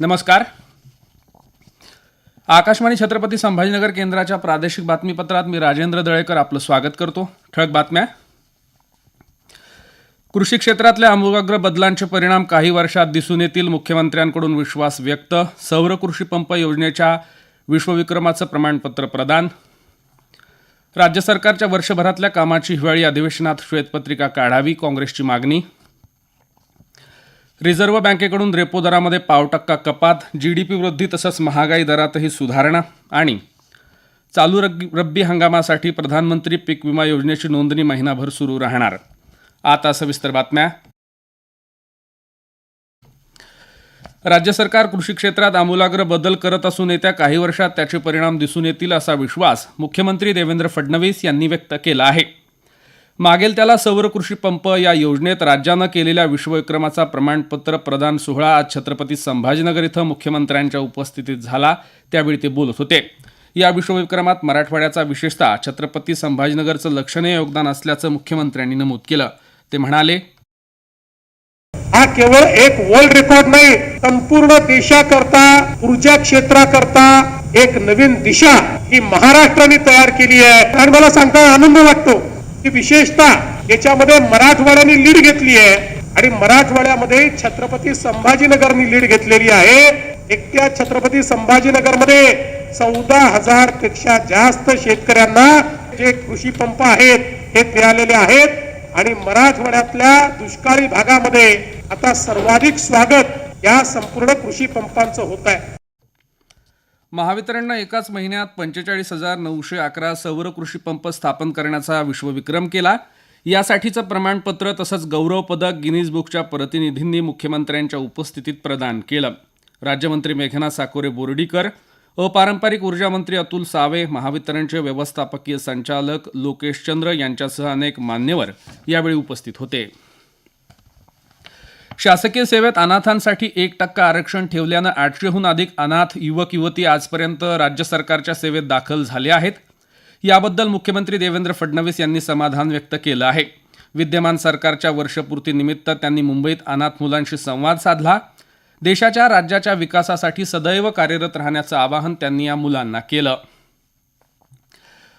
नमस्कार. आकाशवाणी छत्रपती संभाजीनगर केंद्राच्या प्रादेशिक बातमीपत्रात मी राजेंद्र दळेकर आपलं स्वागत करतो. ठळक बातम्या. कृषी क्षेत्रातल्या अमूलाग्र बदलांचे परिणाम काही वर्षात दिसून येतील मुख्यमंत्र्यांकडून विश्वास व्यक्त सौर कृषी पंप योजनेच्या विश्वविक्रमाचं प्रमाणपत्र प्रदान. राज्य सरकारच्या वर्षभरातल्या कामाची हिवाळी अधिवेशनात श्वेतपत्रिका काढावी काँग्रेसची मागणी. रिझर्व्ह बँकेकडून रेपो दरामध्ये पाव टक्का कपात जी डी पी वृद्धी तसंच महागाई दरातही सुधारणा आणि चालू रब्बी हंगामासाठी प्रधानमंत्री पीक विमा योजनेची नोंदणी महिनाभर सुरू राहणार. आता सविस्तर बातम्या. राज्य सरकार कृषी क्षेत्रात आमूलाग्र बदल करत असून येत्या काही वर्षात त्याचे परिणाम दिसून येतील असा विश्वास मुख्यमंत्री देवेंद्र फडणवीस यांनी व्यक्त केला आहे. मागेल त्याला सौर कृषी पंप या योजनेत राज्यानं केलेल्या विश्वविक्रमाचा प्रमाणपत्र प्रदान सोहळा आज छत्रपती संभाजीनगर इथं मुख्यमंत्र्यांच्या उपस्थितीत झाला. त्यावेळी ते बोलत होते. या विश्वविक्रमात मराठवाड्याचा विशेषतः छत्रपती संभाजीनगरचं लक्षणीय योगदान असल्याचं मुख्यमंत्र्यांनी नमूद केलं. ते म्हणाले हा केवळ एक वर्ल्ड रेकॉर्ड नाही संपूर्ण देशाकरता ऊर्जा क्षेत्राकरता एक नवीन दिशा ही महाराष्ट्राने तयार केली आहे. आणि मला सांगता आनंद वाटतो. की विशेषतः याच्यामध्ये मराठवाड्याने लीड घेतली आहे आणि मराठवाड्यामध्ये छत्रपती संभाजीनगरनी लीड घेतलेली आहे. एकट्या छत्रपती संभाजीनगरमध्ये चौदा हजारपेक्षा जास्त शेतकऱ्यांना जे कृषी पंप आहेत हे मिळालेले आहेत. आणि मराठवाड्यातल्या दुष्काळी भागामध्ये आता सर्वाधिक स्वागत या संपूर्ण कृषी पंपांचं होत आहे. महावितरणनं एकाच महिन्यात पंचेचाळीस हजार नऊशे अकरा सौर कृषी पंप स्थापन करण्याचा विश्वविक्रम केला. यासाठीचं प्रमाणपत्र तसंच गौरव पदक गिनीज बुकच्या प्रतिनिधींनी मुख्यमंत्र्यांच्या उपस्थितीत प्रदान केलं. राज्यमंत्री मेघना साकोरे बोर्डीकर अपारंपरिक ऊर्जा मंत्री अतुल सावे महावितरणचे व्यवस्थापकीय संचालक लोकेश चंद्र यांच्यासह अनेक मान्यवर यावेळी उपस्थित होते. शासकीय सेवेत अनाथांसाठी एक टक्का आरक्षण ठेवल्यानं आठशेहून अधिक अनाथ युवक युवती आजपर्यंत राज्य सरकारच्या सेवेत दाखल झाले आहेत. याबद्दल मुख्यमंत्री देवेंद्र फडणवीस यांनी समाधान व्यक्त केलं आहे. विद्यमान सरकारच्या वर्षपूर्तीनिमित्त त्यांनी मुंबईत अनाथ मुलांशी संवाद साधला. देशाच्या राज्याच्या विकासासाठी सदैव कार्यरत राहण्याचं आवाहन त्यांनी या मुलांना केलं.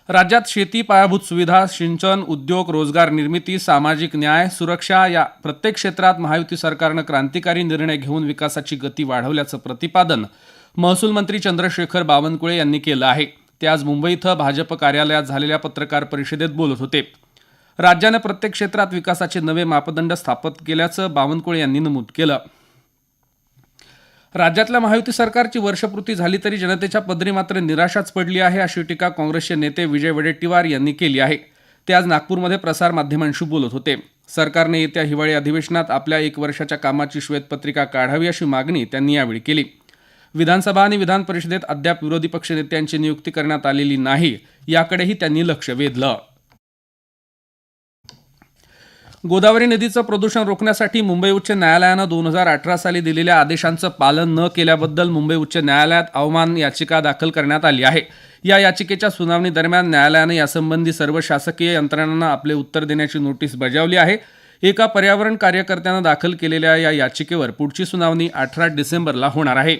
राज्यात शेती पायाभूत सुविधा सिंचन उद्योग रोजगार निर्मिती सामाजिक न्याय सुरक्षा या प्रत्येक क्षेत्रात महायुती सरकारनं क्रांतिकारी निर्णय घेऊन विकासाची गती वाढवल्याचं प्रतिपादन महसूल मंत्री चंद्रशेखर बावनकुळे यांनी केलं आहे. ते आज मुंबई इथं भाजप कार्यालयात झालेल्या पत्रकार परिषदेत बोलत होते. राज्यानं प्रत्येक क्षेत्रात विकासाचे नवे मापदंड स्थापित केल्याचं बावनकुळे यांनी नमूद केलं. राज्यातल्या महायुती सरकारची वर्षपूर्ती झाली तरी जनतेच्या पदरी मात्र निराशाच पडली आहे अशी टीका काँग्रेसचे नेते विजय वडेट्टीवार यांनी केली आहे. ते आज नागपूरमध्ये प्रसारमाध्यमांशी बोलत होते. सरकारने येत्या हिवाळी अधिवेशनात आपल्या एक वर्षाच्या कामाची श्वेतपत्रिका काढावी अशी मागणी त्यांनी यावेळी केली. विधानसभा आणि विधान परिषदेत अद्याप विरोधी पक्षनेत्यांची नियुक्ती करण्यात आलेली नाही याकडेही त्यांनी लक्ष वेधलं. गोदावरी नदीचं प्रदूषण रोखण्यासाठी मुंबई उच्च न्यायालयानं दोन हजार अठरा साली दिलेल्या आदेशांचं पालन न केल्याबद्दल मुंबई उच्च न्यायालयात अवमान याचिका दाखल करण्यात आली आहे. या याचिकेच्या सुनावणी दरम्यान न्यायालयानं यासंबंधी सर्व शासकीय यंत्रणांना आपले उत्तर देण्याची नोटीस बजावली आहे. एका पर्यावरण कार्यकर्त्यानं दाखल केलेल्या या याचिकेवर पुढची सुनावणी अठरा डिसेंबरला होणार आहे.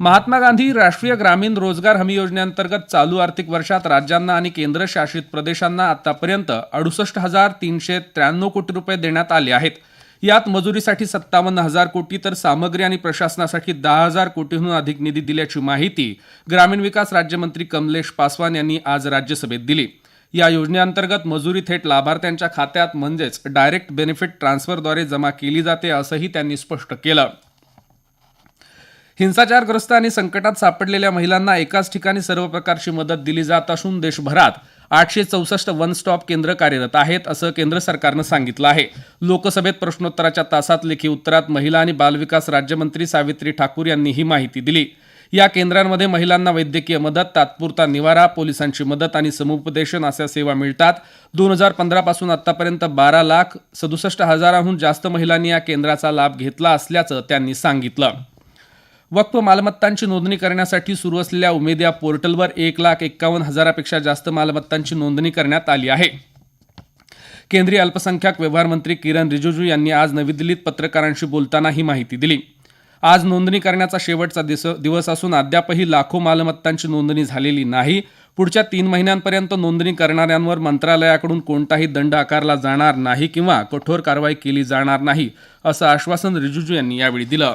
महात्मा गांधी राष्ट्रीय ग्रामीण रोजगार हमी योजनेअंतर्गत चालू आर्थिक वर्षात राज्यांना आणि केंद्रशासित प्रदेशांना आतापर्यंत अडुसष्ट हजार तीनशे त्र्याण्णव कोटी रुपये देण्यात आले आहेत. यात मजुरीसाठी सत्तावन्न हजार कोटी तर सामग्री आणि प्रशासनासाठी दहा हजार कोटीहून अधिक निधी दिल्याची माहिती ग्रामीण विकास राज्यमंत्री कमलेश पासवान यांनी आज राज्यसभेत दिली. या योजनेअंतर्गत मजुरी थेट लाभार्थ्यांच्या खात्यात म्हणजेच डायरेक्ट बेनिफिट ट्रान्सफरद्वारे जमा केली जाते असंही त्यांनी स्पष्ट केलं. हिंसाचारग्रस्त आणि संकटात सापडलेल्या महिलांना एकाच ठिकाणी सर्व प्रकारची मदत दिली जात असून देशभरात आठशे चौसष्ट वन स्टॉप केंद्र कार्यरत आहेत असं केंद्र सरकारनं सांगितलं आहे. लोकसभेत प्रश्नोत्तराच्या तासात लेखी उत्तरात महिला आणि बालविकास राज्यमंत्री सावित्री ठाकूर यांनी ही माहिती दिली. या केंद्रांमध्ये महिलांना वैद्यकीय मदत तात्पुरता निवारा पोलिसांची मदत आणि समुपदेशन अशा सेवा मिळतात. दोन हजार पंधरापासून आतापर्यंत बारा लाख सदुसष्ट हजाराहून जास्त महिलांनी या केंद्राचा लाभ घेतला असल्याचं त्यांनी सांगितलं. वक्फ मालमत्तांची नोंदणी करण्यासाठी सुरू असलेल्या उमेद या पोर्टलवर एक लाख एक्कावन्न हजारापेक्षा जास्त मालमत्तांची नोंदणी करण्यात आली आहे. केंद्रीय अल्पसंख्याक व्यवहार मंत्री किरण रिजिजू यांनी आज नवी दिल्लीत पत्रकारांशी बोलताना ही माहिती दिली. आज नोंदणी करण्याचा शेवटचा दिस दिवस असून अद्यापही लाखो मालमत्तांची नोंदणी झालेली नाही. पुढच्या तीन महिन्यांपर्यंत नोंदणी करणाऱ्यांवर मंत्रालयाकडून कोणताही दंड आकारला जाणार नाही किंवा कठोर कारवाई केली जाणार नाही असं आश्वासन रिजिजू यांनी यावेळी दिलं.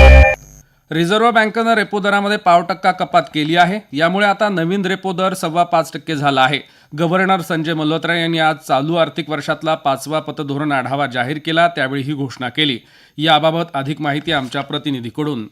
रिझर्व्ह बँकेनं रेपो दरामध्ये पाव टक्का कपात केली आहे. यामुळे आता नवीन रेपो दर सव्वा पाच टक्के झाला आहे. गव्हर्नर संजय मल्होत्रा यांनी आज चालू आर्थिक वर्षातला पाचवा पतधोरण आढावा जाहीर केला त्यावेळी ही घोषणा केली. याबाबत अधिक माहिती आमच्या प्रतिनिधीकडून.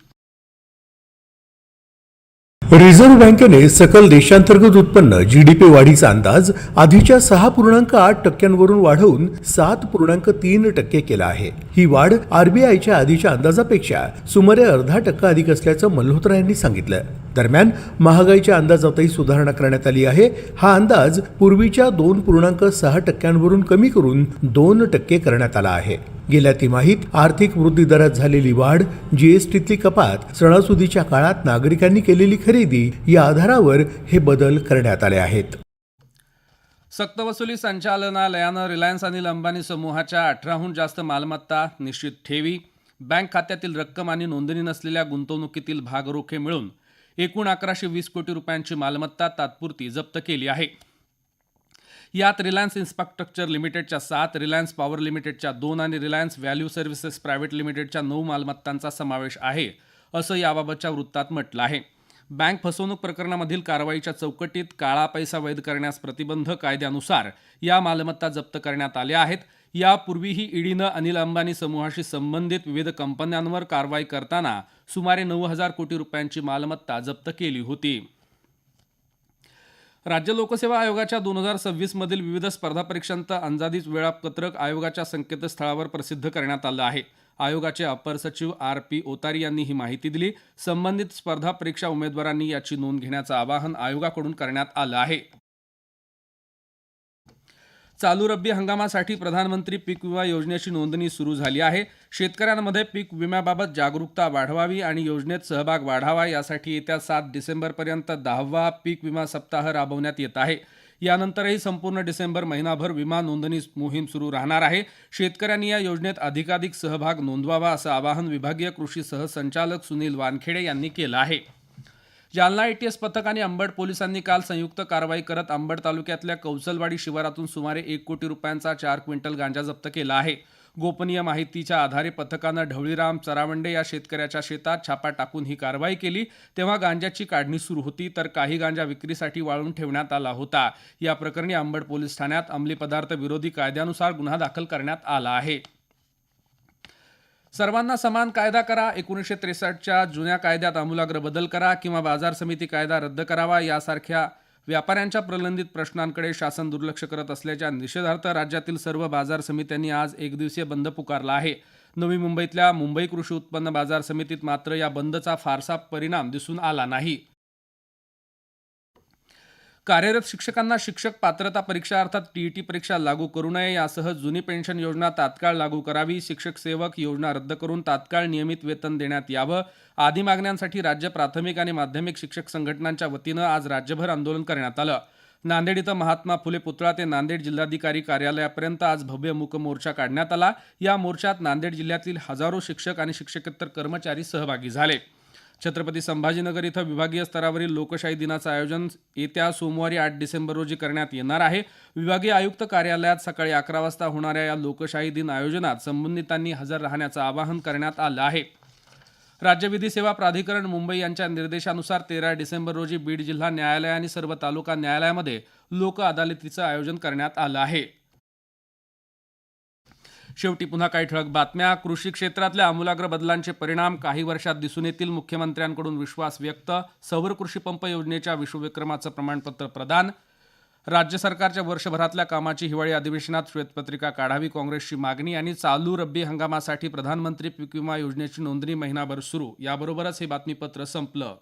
रिझर्व्ह बँकेने सकल देशांतर्गत उत्पन्न जीडीपी वाढीचा अंदाज आधीच्या सहा पूर्णांक आठ टक्क्यांवरून वाढवून सात पूर्णांक तीन टक्के केला आहे. ही वाढ आरबीआयच्या आधीच्या अंदाजापेक्षा सुमारे अर्धा टक्का अधिक असल्याचं मल्होत्रा यांनी सांगितलं. दरम्यान महागाईच्या अंदाजातही सुधारणा करण्यात आली आहे. हा अंदाज पूर्वीच्या दोन पूर्णांक सहा टक्क्यांवरून कमी करून दोन टक्के करण्यात आला आहे. गेल्या तिमाहीत आर्थिक वृद्धी दरात झालेली वाढ जीएसटीतली कपात सणासुदीच्या काळात नागरिकांनी केलेली खरेदी या आधारावर हे बदल करण्यात आले आहेत. सक्तवसुली संचालनालयानं रिलायन्स आणि अंबानी समूहाच्या अठराहून जास्त मालमत्ता निश्चित ठेवी बँक खात्यातील रक्कम आणि नोंदणी नसलेल्या गुंतवणुकीतील भागरोखे मिळून एकूण अकराशे वीस कोटी रुपयांची मालमत्ता तात्पुरती जप्त केली आहे. यात रिलायन्स इन्फ्रास्ट्रक्चर लिमिटेडच्या सात रिलायन्स पॉवर लिमिटेडच्या दोन आणि रिलायन्स व्हॅल्यू सर्व्हिसेस प्रायव्हेट लिमिटेडच्या नऊ मालमत्तांचा समावेश आहे असं याबाबतच्या वृत्तात म्हटलं आहे. बँक फसवणूक प्रकरणामधील कारवाईच्या चौकटीत काळा पैसा वैध करण्यास प्रतिबंध कायद्यानुसार या मालमत्ता जप्त करण्यात आल्या आहेत. यापूर्वीही ईडीनं अनिल अंबानी समूहाशी संबंधित विविध कंपन्यांवर कारवाई करताना सुमारे नऊ हजार कोटी रुपयांची मालमत्ता जप्त केली होती. राज्य लोकसेवा आयोगाच्या दोन हजार सव्वीसमधील विविध स्पर्धा परीक्षांचं अंदाजित वेळापत्रक आयोगाच्या संकेतस्थळावर प्रसिद्ध करण्यात आलं आहे. आयोगाचे अपर सचिव आर पी ओतारी यांनी ही माहिती दिली. संबंधित स्पर्धा परीक्षा उमेदवारांनी याची नोंद घेण्याचं आवाहन आयोगाकडून करण्यात आलं आहे. चालू रब्बी हंगामासाठी प्रधानमंत्री पीक विमा योजनेची नोंदणी सुरू झाली आहे. शेतकऱ्यांमध्ये पीक विम्याबाबत जागरूकता वाढवावी आणि योजनेत सहभाग वाढावा यासाठी येत्या सात डिसेंबरपर्यंत दहावा पीक विमा सप्ताह राबवण्यात येत आहे. यानंतरही संपूर्ण डिसेंबर महिनाभर विमा नोंदणी मोहीम सुरू राहणार आहे. शेतकऱ्यांनी या योजनेत अधिकाधिक सहभाग नोंदवावा असं आवाहन विभागीय कृषी सहसंचालक सुनील वानखेडे यांनी केलं आहे. जालना एटीएस पथक आणि अंबड पोलिसांनी काल संयुक्त कारवाई करत अंबड तालुक्यातल्या कौसलवाडी शिवारातून सुमारे एक कोटी रुपयांचा चार क्विंटल गांजा जप्त केला आहे. गोपनीय माहितीच्या आधारे पथकानं ढवळीराम चरावंडे या शेतकऱ्याच्या शेतात छापा टाकून ही कारवाई केली. तेव्हा गांजाची काढणी सुरू होती तर काही गांजा विक्रीसाठी वाळून ठेवण्यात आला होता. या प्रकरणी अंबड पोलीस ठाण्यात अंमली पदार्थ विरोधी कायद्यानुसार गुन्हा दाखल करण्यात आला आहे. सर्वांना समान कायदा करा. एकोणीसशे त्रेसष्टच्या जुन्या कायद्यात आमूलाग्र बदल करा किंवा बाजार समिती कायदा रद्द करावा यासारख्या व्यापाऱ्यांच्या प्रलंबित प्रश्नांकडे शासन दुर्लक्ष करत असल्याच्या निषेधार्थ राज्यातील सर्व बाजार समित्यांनी आज एकदिवसीय बंद पुकारला आहे. नवी मुंबईतल्या मुंबई कृषी उत्पन्न बाजार समितीत मात्र या बंदचा फारसा परिणाम दिसून आला नाही. कार्यरत शिक्षकांना शिक्षक पात्रता परीक्षा अर्थात टीईटी परीक्षा लागू करू नये यासह जुनी पेन्शन योजना तात्काळ लागू करावी शिक्षक सेवक योजना रद्द करून तात्काळ नियमित वेतन देण्यात यावं. आदी मागण्यांसाठी राज्य प्राथमिक आणि माध्यमिक शिक्षक संघटनांच्या वतीनं आज राज्यभर आंदोलन करण्यात आलं. नांदेड इथं महात्मा फुले पुतळा ते नांदेड जिल्हाधिकारी कार्यालयापर्यंत आज भव्य मूक मोर्चा काढण्यात आला. या मोर्चात नांदेड जिल्ह्यातील हजारो शिक्षक आणि शिक्षकेतर कर्मचारी सहभागी झाले. छत्रपती संभाजीनगर इथं विभागीय स्तरावरील लोकशाही दिनाचं आयोजन येत्या सोमवारी आठ डिसेंबर रोजी करण्यात येणार आहे. विभागीय आयुक्त कार्यालयात सकाळी अकरा वाजता होणाऱ्या या लोकशाही दिन आयोजनात संबंधितांनी हजर राहण्याचं आवाहन करण्यात आलं आहे. राज्य विधी सेवा प्राधिकरण मुंबई यांच्या निर्देशानुसार तेरा डिसेंबर रोजी बीड जिल्हा न्यायालय आणि सर्व तालुका न्यायालयामध्ये लोक अदालतीचं आयोजन करण्यात आलं आहे. शेवटी पुन्हा काही ठळक बातम्या. कृषी क्षेत्रातल्या आमूलाग्र बदलांचे परिणाम काही वर्षात दिसून येतील मुख्यमंत्र्यांकडून विश्वास व्यक्त. सौर कृषी पंप योजनेच्या विश्वविक्रमाचं प्रमाणपत्र प्रदान. राज्य सरकारच्या वर्षभरातल्या कामाची हिवाळी अधिवेशनात श्वेतपत्रिका काढावी काँग्रेसची मागणी आणि चालू रब्बी हंगामासाठी प्रधानमंत्री पीक विमा योजनेची नोंदणी महिनाभर सुरू. याबरोबरच हे बातमीपत्र संपलं.